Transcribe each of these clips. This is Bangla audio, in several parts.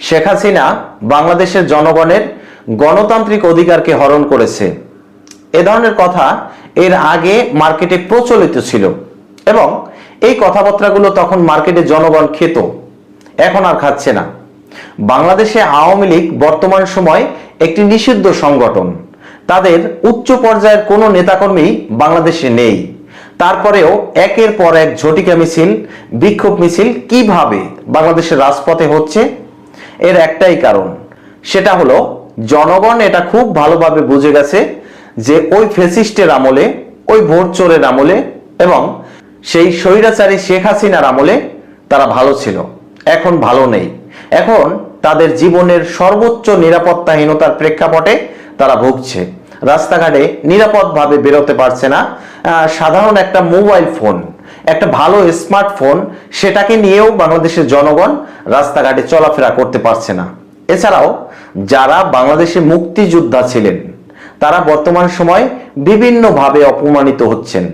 শেখ হাসিনা বাংলাদেশের জনগণের গণতান্ত্রিক অধিকারকে হরণ করেছে। এ ধরনের কথা এর আগে মার্কেটে প্রচলিত ছিল এবং এই কথাবার্তাগুলো তখন মার্কেটে জনগণ খেত। এখন আর খাচ্ছে না। বাংলাদেশে আওয়ামী লীগ বর্তমান সময় একটি নিষিদ্ধ সংগঠন। তাদের উচ্চ পর্যায়ের কোনো নেতাকর্মী বাংলাদেশে নেই। তারপরেও একের পর এক ঝটিকা মিছিল, বিক্ষোভ মিছিল কীভাবে বাংলাদেশের রাজপথে হচ্ছে এর একটাই কারণ। সেটা হলো, জনগণ এটা খুব ভালোভাবে বুঝে গেছে যে ওই ফেসিস্টের আমলে, ওই ভোট চোরের আমলে এবং সেই স্বৈরাচারী শেখ হাসিনার আমলে তারা ভালো ছিল। এখন ভালো নেই। এখন তাদের জীবনের সর্বোচ্চ নিরাপত্তাহীনতার প্রেক্ষাপটে তারা ভুগছে। রাস্তাঘাটে নিরাপদভাবে বেরোতে পারছে না। সাধারণ একটা মোবাইল ফোন। একটা ভালো স্মার্টফোন সেটাকে নিয়েও বাংলাদেশের জনগণ রাস্তাঘাটে চলাফেরা করতে পারছে না। এছাড়াও যারা বাংলাদেশে মুক্তিযোদ্ধা ছিলেন, তারা বর্তমান সময় বিভিন্নভাবে অপমানিত হচ্ছেন,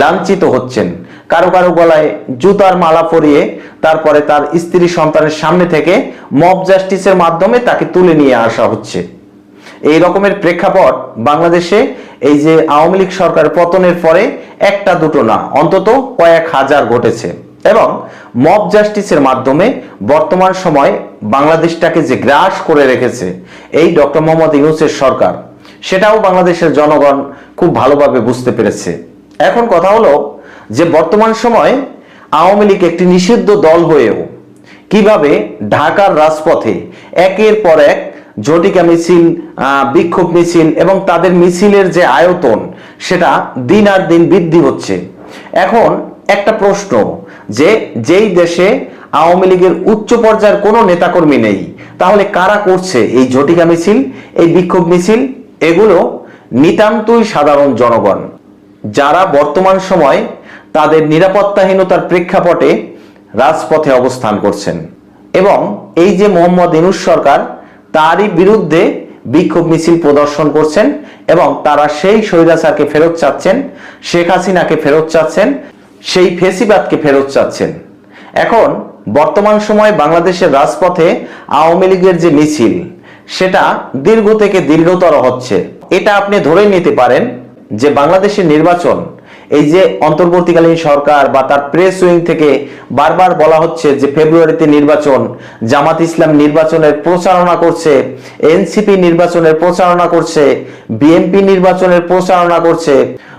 লাঞ্ছিত হচ্ছেন। কারও কারও গলায় জুতার মালা পরিয়ে তারপরে তার স্ত্রী সন্তানের সামনে থেকে মব জাস্টিসের মাধ্যমে তাকে তুলে নিয়ে আসা হচ্ছে। এই রকমের প্রেক্ষাপট বাংলাদেশে এই যে আওয়ামী লীগ সরকার পতনের পরে একটা দুটো না, অন্তত কয়েক হাজার ঘটেছে। এবং মব জাস্টিসের মাধ্যমে বর্তমান সময় বাংলাদেশটাকে যে গ্রাস করে রেখেছে এই ডক্টর মোহাম্মদ ইউনুসের সরকার, সেটাও বাংলাদেশের জনগণ খুব ভালোভাবে বুঝতে পেরেছে। এখন কথা হলো যে বর্তমান সময় আওয়ামী লীগ একটি নিষিদ্ধ দল হয়েও কীভাবে ঢাকার রাজপথে একের পর এক ঝটিকা মিছিল বিক্ষোভ মিছিল এবং তাদের মিছিলের যে আয়তন, সেটা দিন আর দিন বৃদ্ধি হচ্ছে। এখন একটা প্রশ্ন, যে যেই দেশে আওয়ামী লীগের উচ্চ পর্যায়ের কোনো নেতাকর্মী নেই, তাহলে কারা করছে এই ঝটিকা মিছিল, এই বিক্ষোভ মিছিল? এগুলো নিতান্তই সাধারণ জনগণ। যারা বর্তমান সময় তাদের নিরাপত্তাহীনতার প্রেক্ষাপটে রাজপথে অবস্থান করছেন। এবং এই যে মোহাম্মদ ইনুস সরকার তারই বিরুদ্ধে বিক্ষোভ মিছিল প্রদর্শন করছেন এবং তারা সেই স্বৈরাচারকে ফেরত চাচ্ছেন, শেখ হাসিনাকে ফেরত চাচ্ছেন, সেই ফেসিবাদকে ফেরত চাচ্ছেন। এখন বর্তমান সময়ে বাংলাদেশের রাজপথে আওয়ামী লীগের যে মিছিল, সেটা দীর্ঘ থেকে দীর্ঘতর হচ্ছে। এটা আপনি ধরে নিতে পারেন যে বাংলাদেশের নির্বাচন এই যে অন্তর্বর্তীকালীন সরকার বা তার প্রেস উইং থেকে বারবার বলা হচ্ছে যে ফেব্রুয়ারিতে নির্বাচন, জামাত ইসলাম নির্বাচনের প্রচারণা করছে, এনসিপি নির্বাচনের প্রচারণা করছে, বিএনপি নির্বাচনের প্রচারণা করছে,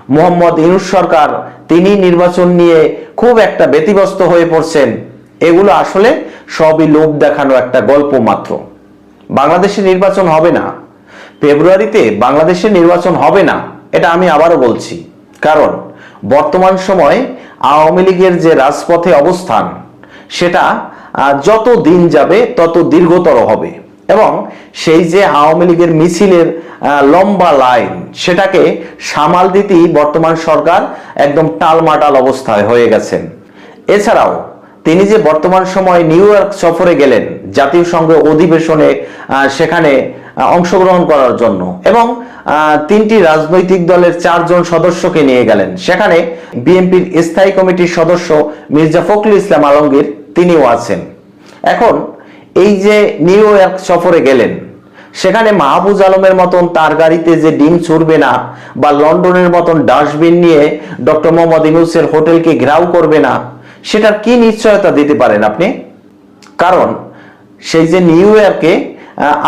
মোহাম্মদ ইউনুস সরকার, তিনি নির্বাচন নিয়ে খুব একটা ব্যতিব্যস্ত হয়ে পড়ছেন। এগুলো আসলে সবই লোভ দেখানো একটা গল্প মাত্র। বাংলাদেশে নির্বাচন হবে না। ফেব্রুয়ারিতে বাংলাদেশে নির্বাচন হবে না, এটা আমি আবারও বলছি। কারণ বর্তমান সময় আওয়ামী লীগের যে রাজপথে অবস্থান, সেটা যত দিন যাবে তত দীর্ঘতর হবে। এবং সেই যে আওয়ামী লীগের মিছিলের লম্বা লাইন, সেটাকে সামাল দিতেই বর্তমান সরকার একদম টালমাটাল অবস্থায় হয়ে গেছেন। এছাড়াও, তিনি যে বর্তমান সময় নিউ ইয়র্ক সফরে গেলেন, জাতীয় সংঘ অধিবেশনে সেখানে অংশগ্রহণ করার জন্য। এবং তিনটি রাজনৈতিক দলের চারজন সদস্যকে নিয়ে গেলেন। সেখানে বিএনপির স্থায়ী কমিটির সদস্য মির্জা ফখরুল ইসলাম আলমগীর তিনিও আছেন। এখন এই যে নিউ ইয়র্ক সফরে গেলেন, সেখানে মাহবুজ আলমের মতন তার গাড়িতে যে ডিম ছুড়বে না বা লন্ডনের মতন ডাস্টবিন নিয়ে ডক্টর মোহাম্মদ ইউনুসের হোটেলকে ঘেরাও করবে না, সেটার কি নিশ্চয়তা দিতে পারেন আপনি? কারণ সেই যে নিউ ইয়র্কে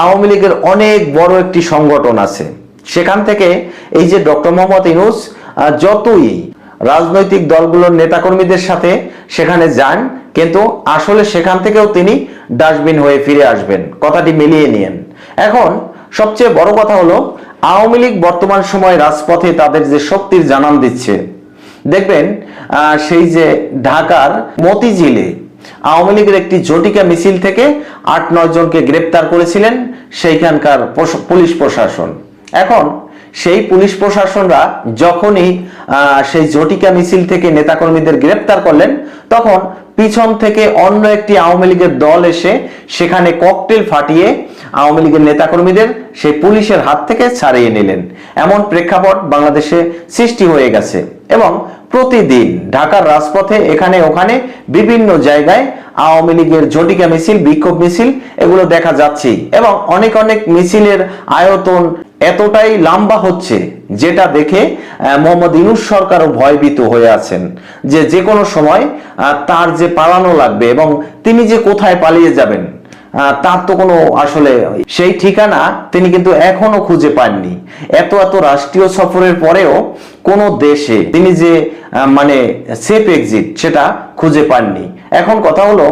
আওয়ামী লীগের অনেক বড় একটি সংগঠন আছে। সেখান থেকে এই যে ডক্টর মোহাম্মদ ইনুস যতই রাজনৈতিক দলগুলোর নেতাকর্মীদের সাথে সেখানে যান, কিন্তু আসলে সেখান থেকেও তিনি ডাস্টবিন হয়ে ফিরে আসবেন। কথাটি মিলিয়ে নিয়েন। এখন সবচেয়ে বড় কথা হলো, আওয়ামী লীগ বর্তমান সময় রাজপথে তাদের যে শক্তির জানান দিচ্ছে, দেখবেন সেই যে ঢাকার মতিঝিলে আওয়ামী লীগের একটি জটিকা মিছিল থেকে আট নয় জনকে গ্রেপ্তার করেছিলেন, সেইখানকার পুলিশ প্রশাসন। এখন সেই পুলিশ প্রশাসনরা যখনই সেই জটিকা মিছিল থেকে নেতাকর্মীদের গ্রেপ্তার করলেন, তখন পিছন থেকে অন্য একটি আওয়ামী লীগের দল এসে সেখানে ককটেল ফাটিয়ে আওয়ামী লীগের নেতাকর্মীদের সেই পুলিশের হাত থেকে ছাড়িয়ে নিলেন। এমন প্রেক্ষাপট বাংলাদেশে সৃষ্টি হয়ে গেছে এবং প্রতিদিন ঢাকার রাজপথে এখানে ওখানে বিভিন্ন জায়গায় আওয়ামী লীগের ঝটিকা মিছিল, বিক্ষোভ মিছিল এগুলো দেখা যাচ্ছে এবং অনেক অনেক মিছিলের আয়তন এতটাই লম্বা হচ্ছে যেটা দেখে মোহাম্মদ ইনুস সরকারও ভয়ভীত হয়ে আছেন যে যে কোনো সময় তার যে পালানো লাগবে এবং তিনি যে কোথায় পালিয়ে যাবেন তার তো কোনো আসলে সেই ঠিকানা তিনি কিন্তু এখনও খুঁজে পাননি। এত এত রাষ্ট্রীয় সফরের পরেও কোনো দেশে তিনি যে মানে সেফ এক্সিট সেটা খুঁজে পাননি। এখন কথা হলো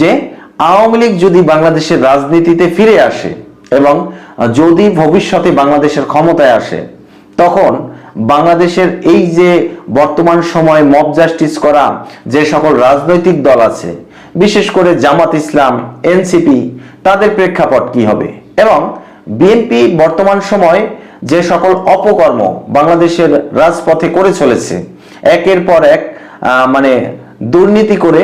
যে, আওয়ামী লীগ যদি বাংলাদেশের রাজনীতিতে ফিরে আসে এবং যদি ভবিষ্যতে বাংলাদেশের ক্ষমতায় আসে, তখন বাংলাদেশের এই যে বর্তমান সময় মব জাস্টিস করা যে সকল রাজনৈতিক দল আছে বিশেষ করে জামাত ইসলাম, এনসিপি, তাদের প্রেক্ষাপট কি হবে? এবং বিএনপি বর্তমান সময় যে সকল অপকর্ম বাংলাদেশের রাজপথে করে চলেছে, একের পর এক মানে দুর্নীতি করে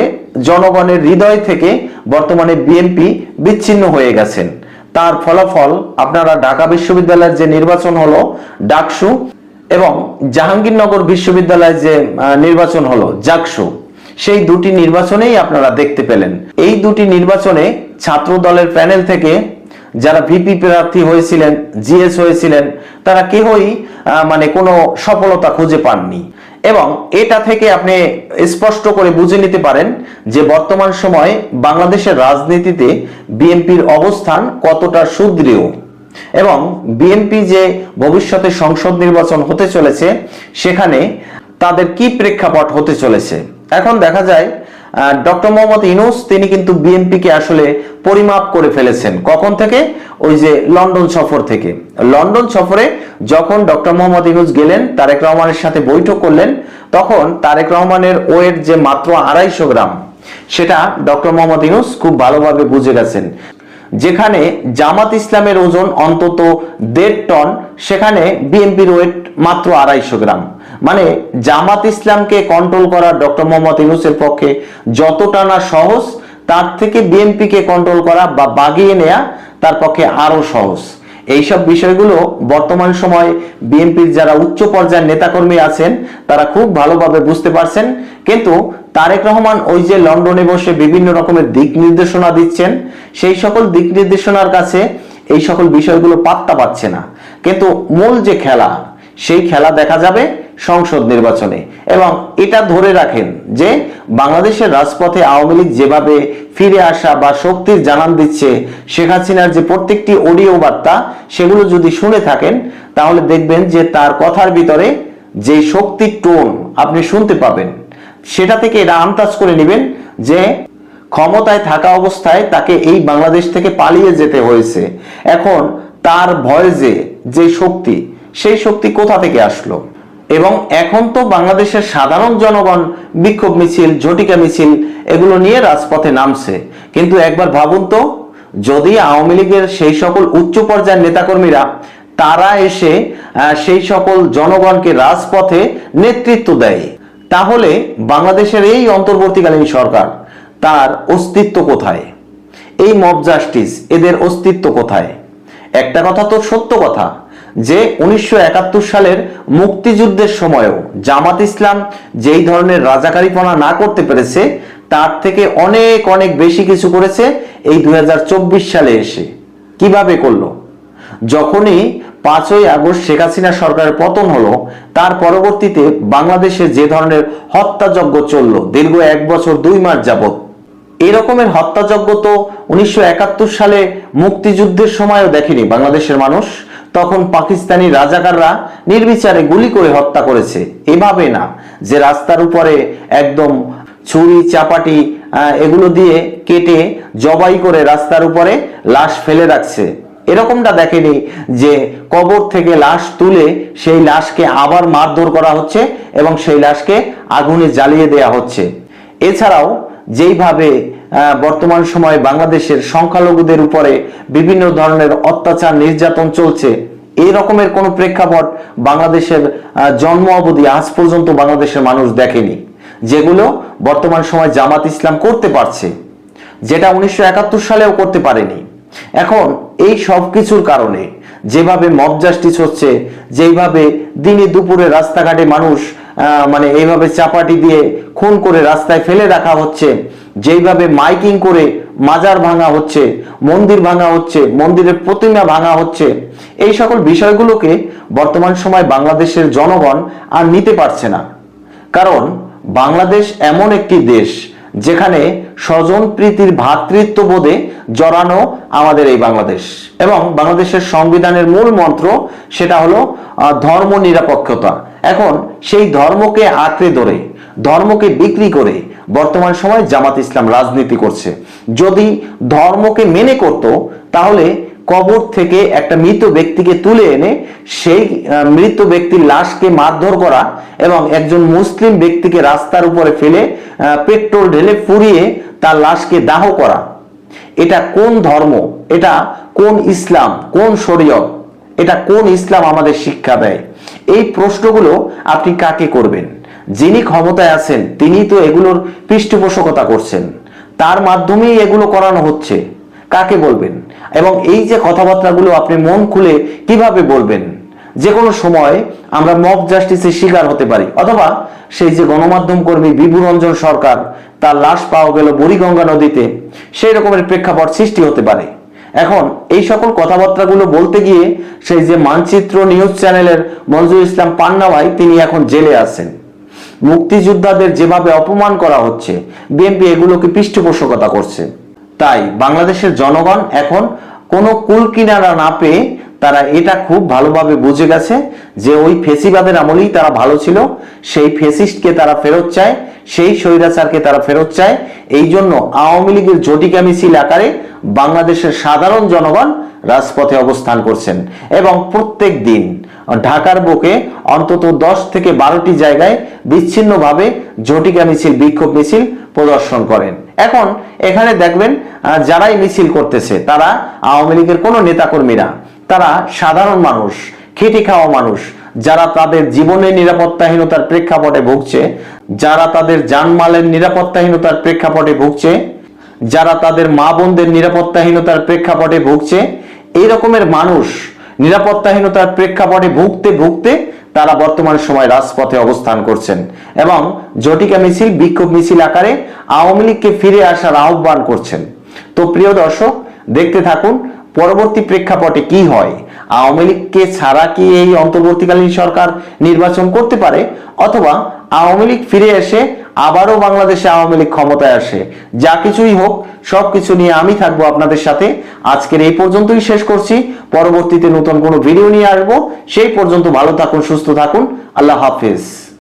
জনগণের হৃদয় থেকে বর্তমানে বিএনপি বিচ্ছিন্ন হয়ে গেছেন। তার ফলাফল আপনারা ঢাকা বিশ্ববিদ্যালয়ের যে নির্বাচন হলো, ডাকসু এবং জাহাঙ্গীরনগর বিশ্ববিদ্যালয়ের যে নির্বাচন হলো, জাকসু। সেই দুটি নির্বাচনেই আপনারা দেখতে পেলেন। এই দুটি নির্বাচনে ছাত্র দলের প্যানেল থেকে যারা ভিপি প্রার্থী হয়েছিলেন, জিএস হয়েছিলেন, তারা কেহই মানে কোনো সফলতা খুঁজে পাননি। এবং এটা থেকে আপনি স্পষ্ট করে বুঝে নিতে পারেন যে বর্তমান সময়ে বাংলাদেশের রাজনীতিতে বিএনপির অবস্থান কতটা সুদৃঢ়। এবং বিএনপি যে ভবিষ্যতে সংসদ নির্বাচন হতে চলেছে, সেখানে তাদের কি প্রেক্ষাপট হতে চলেছে? এখন দেখা যায় ডক্টর মোহাম্মদ ইনুস তিনি কিন্তু বিএনপিকে আসলে পরিমাপ করে ফেলেছেন। কখন থেকে? ওই যে লন্ডন সফর থেকে। লন্ডন সফরে যখন ডক্টর মোহাম্মদ ইনুস গেলেন, তারেক রহমানের সাথে বৈঠক করলেন, তখন তারেক রহমানের ওয়েট যে মাত্র আড়াইশো গ্রাম, সেটা ডক্টর মোহাম্মদ ইনুস খুব ভালোভাবে বুঝে গেছেন। যেখানে জামাত ইসলামের ওজন অন্তত দেড় টন, সেখানে বিএনপির ওয়েট মাত্র আড়াইশো গ্রাম। মানে জামাত ইসলামকে কন্ট্রোল করা ডক্টর মোহাম্মদ ইউনুসের পক্ষে যতটা না সহজ, তার থেকে বিএনপিকে কন্ট্রোল করা বা বাগিয়ে নেয়া তার পক্ষে আরও সহজ। এইসব বিষয়গুলো বর্তমান সময় বিএনপির যারা উচ্চ পর্যায়ের নেতাকর্মী আছেন, তারা খুব ভালোভাবে বুঝতে পারছেন। কিন্তু তারেক রহমান ওই যে লন্ডনে বসে বিভিন্ন রকমের দিক নির্দেশনা দিচ্ছেন, সেই সকল দিক নির্দেশনার কাছে এই সকল বিষয়গুলো পাত্তা পাচ্ছে না। কিন্তু মূল যে খেলা সেই খেলা দেখা যাবে সংসদ নির্বাচনে। এবং এটা ধরে রাখেন যে বাংলাদেশের রাজপথে আওয়ামী লীগ যেভাবে ফিরে আসা বা শক্তির জানান দিচ্ছে, শেখ হাসিনার যে প্রত্যেকটি অডিও বার্তা, সেগুলো যদি শুনে থাকেন, তাহলে দেখবেন যে তার কথার ভিতরে যে শক্তির টোন আপনি শুনতে পাবেন, সেটা থেকে এটা আন্দাজ করে নেবেন যে ক্ষমতায় থাকা অবস্থায় তাকে এই বাংলাদেশ থেকে পালিয়ে যেতে হয়েছে। এখন তার ভয়েসে যে শক্তি সেই শক্তি কোথা থেকে আসলো? এবং এখন তো বাংলাদেশের সাধারণ জনগণ বিক্ষোভ মিছিল, ঝটিকা মিছিল, এগুলো নিয়ে রাজপথে নামছে। কিন্তু একবার ভাবুন তো, যদি আওয়ামী লীগের সেই সকল উচ্চ পর্যায়ের নেতাকর্মীরা, তারা এসে সেই সকল জনগণকে রাজপথে নেতৃত্ব দেয়, তাহলে বাংলাদেশের এই অন্তর্বর্তীকালীন সরকার তার অস্তিত্ব কোথায়? এই মব জাস্টিস, এদের অস্তিত্ব কোথায়? একটা কথা তো সত্য কথা যে উনিশশো একাত্তর সালের মুক্তিযুদ্ধের সময়ও জামাত ইসলাম যেই ধরনের রাজাকারীপনা না করতে পেরেছে, তার থেকে অনেক অনেক বেশি কিছু করেছে এই দুই হাজার চব্বিশ সালে এসে। কীভাবে করল? যখনই পাঁচই আগস্ট শেখ হাসিনা সরকারের পতন হলো, তার পরবর্তীতে বাংলাদেশে যে ধরনের হত্যাযজ্ঞ চলল, দীর্ঘ এক বছর, দুই মাস যাবত এরকমের হত্যাযজ্ঞ তো উনিশশো একাত্তর সালে মুক্তিযুদ্ধের সময়ও দেখেনি বাংলাদেশের মানুষ। তখন পাকিস্তানি রাজাকাররা নির্বিচারে গুলি করে হত্যা করেছে। এভাবে না, যে রাস্তার উপরে একদম ছুরি, চাপাটি এগুলো দিয়ে কেটে জবাই করে রাস্তার উপরে লাশ ফেলে রাখছে। এরকমটা দেখেনি যে কবর থেকে লাশ তুলে সেই লাশকে আবার মারধর করা হচ্ছে এবং সেই লাশকে আগুনে জ্বালিয়ে দেয়া হচ্ছে। এছাড়াও যেইভাবে বর্তমান সময়ে বাংলাদেশের সংখ্যালঘুদের উপরে বিভিন্ন ধরনের অত্যাচার, নির্যাতন চলছে, এই রকমের কোনো প্রেক্ষাপট বাংলাদেশের জন্ম অবধি আজ পর্যন্ত বাংলাদেশের মানুষ দেখেনি, যেগুলো বর্তমান সময় জামাত ইসলাম করতে পারছে, যেটা উনিশশো একাত্তর সালেও করতে পারেনি। এখন এই সব কিছুর কারণে যেভাবে মব জাস্টিস হচ্ছে যেভাবে দিনে দুপুরে রাস্তাঘাটে মানুষ মানে এইভাবে চাপাটি দিয়ে খুন করে রাস্তায় ফেলে রাখা হচ্ছে। যেইভাবে মাইকিং করে মাজার ভাঙা হচ্ছে, মন্দির ভাঙা হচ্ছে, মন্দিরের প্রতিমা ভাঙা হচ্ছে, এই সকল বিষয়গুলোকে বর্তমান সময় বাংলাদেশের জনগণ আর নিতে পারছে না। কারণ বাংলাদেশ এমন একটি দেশ যেখানে স্বজন প্রীতির ভ্রাতৃত্ববোধে জড়ানো আমাদের এই বাংলাদেশ। এবং বাংলাদেশের সংবিধানের মূল মন্ত্র সেটা হলো ধর্ম নিরপেক্ষতা। এখন সেই ধর্মকে আঁকড়ে ধরে, ধর্মকে বিক্রি করে বর্তমান সময় জামাত ইসলাম রাজনীতি করছে। যদি ধর্মকে মেনে করত, তাহলে কবর থেকে একটা মৃত ব্যক্তিকে তুলে এনে সেই মৃত ব্যক্তির লাশকে মারধর করা এবং একজন মুসলিম ব্যক্তিকে রাস্তার উপরে ফেলে পেট্রোল ঢেলে পুড়িয়ে তার লাশকে দাহ করা। এটা কোন ধর্ম? এটা কোন ইসলাম? কোন শরীয়ত? এটা কোন ইসলাম আমাদের শিক্ষা দেয়? এই প্রশ্নগুলো আপনি কাকে করবেন? যিনি ক্ষমতায় আছেন, তিনি তো এগুলোর পৃষ্ঠপোষকতা করছেন। তার মাধ্যমেই এগুলো করানো হচ্ছে। কাকে বলবেন? এবং এই যে কথাবার্তাগুলো আপনি মন খুলে কীভাবে বলবেন? যে কোনো সময় আমরা মব জাস্টিসের শিকার হতে পারি, অথবা সেই যে গণমাধ্যম কর্মী বিভু রঞ্জন সরকার, তার লাশ পাওয়া গেল বুড়িগঙ্গা নদীতে, সেই রকমের প্রেক্ষাপট সৃষ্টি হতে পারে। এখন এই সকল কথাবার্তাগুলো বলতে গিয়ে সেই যে মানচিত্র নিউজ চ্যানেলের মঞ্জুর ইসলাম পান্না ভাই তিনি এখন জেলে আছেন। মুক্তিযোদ্ধাদের যেভাবে অপমান করা হচ্ছে, বিএনপি এগুলোকে পৃষ্ঠপোষকতা করছে। তাই বাংলাদেশের জনগণ এখন কোনো কুল কিনারা না পেয়ে তারা এটা খুব ভালোভাবে বুঝে গেছে যে ওই ফেসিবাদের আমলেই তারা ভালো ছিল, সেই ফেসিস্টকে তারা ফেরত চায়, সেই স্বৈরাচারকে তারা ফেরত চায়। এই জন্য আওয়ামী লীগের জটিকা মিছিল আকারে বাংলাদেশের সাধারণ জনগণ রাজপথে অবস্থান করছেন এবং প্রত্যেক দিন ঢাকার বুকে অন্তত দশ থেকে বারোটি জায়গায় বিচ্ছিন্নভাবে ঝটিকা মিছিল, বিক্ষোভ মিছিল প্রদর্শন করেন। এখন এখানে দেখবেন যারাই মিছিল করতেছে, তারা আওয়ামী লীগের কোনো নেতাকর্মীরা, তারা সাধারণ মানুষ, খেটে খাওয়া মানুষ, যারা তাদের জীবনের নিরাপত্তাহীনতার প্রেক্ষাপটে ভুগছে, যারা তাদের জানমালের নিরাপত্তাহীনতার প্রেক্ষাপটে ভুগছে, যারা তাদের মা বোনদের নিরাপত্তাহীনতার প্রেক্ষাপটে ভুগছে, এই রকমের মানুষ নিরাপত্তাহীনতার প্রেক্ষাপটে ভুগতে ভুগতে তারা বর্তমান সময় রাজপথে অবস্থান করছেন এবং জটিকা মিছিল, বিক্ষোভ মিছিল আকারে আওয়ামী লীগকে ফিরে আসার আহ্বান করছেন। তো প্রিয় দর্শক, দেখতে থাকুন পরবর্তী প্রেক্ষাপটে কি হয়। আওয়ামী লীগকে ছাড়া কি এই অন্তর্বর্তীকালীন সরকার নির্বাচন করতে পারে? অথবা আওয়ামী লীগ ফিরে এসে আবারও বাংলাদেশে আওয়ামী লীগ ক্ষমতায় আসে। যা কিছুই হোক, সবকিছু নিয়ে আমি থাকব আপনাদের সাথে। আজকের এই পর্যন্তই শেষ করছি। পরবর্তীতে নতুন কোনো ভিডিও নিয়ে আসব। সেই পর্যন্ত ভালো থাকুন, সুস্থ থাকুন। আল্লাহ হাফেজ।